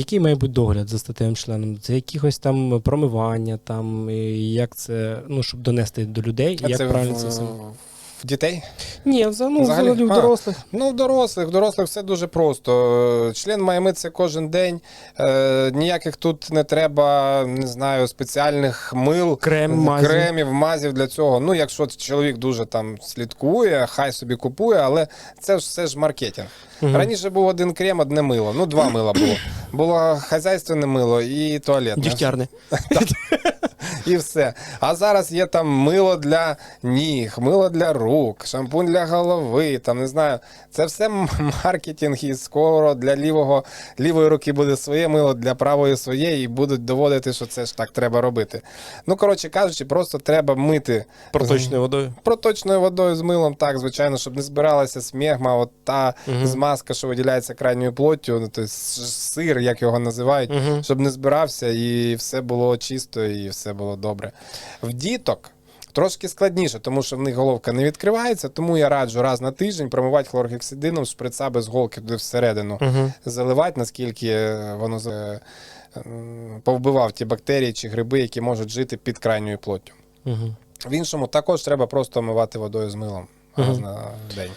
який має бути догляд за статевим членом? Це якихось там промивання, там і як це, ну, щоб донести до людей, А як це правильно в, це все. в дітей? Ні, взагалі, ну, Взагалі? взагалі в А. дорослих. Ну, в дорослих, в дорослих все дуже просто. Член має митися кожен день. Е, ніяких тут не треба, не знаю, спеціальних мил, Крем, мазі. кремів, мазів для цього. Ну, якщо чоловік дуже там слідкує, хай собі купує, але це ж все ж маркетинг. Мгм. Раніше був один крем, одне мило. Ну, два мила було. Було хазяйственне мило і туалетне. Дігтярне. І все. А зараз є там мило для ніг, мило для рук, шампунь для голови. Там не знаю. Це все маркетинг, і скоро для лівого лівої руки буде своє мило, для правої своє, і будуть доводити, що це ж так треба робити. Ну, коротше кажучи, просто треба мити Проточною водою. проточною водою з милом, так, звичайно, щоб не збиралася смегма, от та Мгм. змазка, що виділяється крайньою плоттю, ну, тобто сир, як його називають, Мгм. щоб не збирався і все було чисто, і все було добре. В діток. Трошки складніше, тому що в них головка не відкривається, тому я раджу раз на тиждень промивати хлоргексидином шприца без голки туди всередину. Угу. Заливати, наскільки воно е, повбивав ті бактерії чи гриби, які можуть жити під крайньою плоттю. Угу. В іншому також треба просто омивати водою з милом раз на день.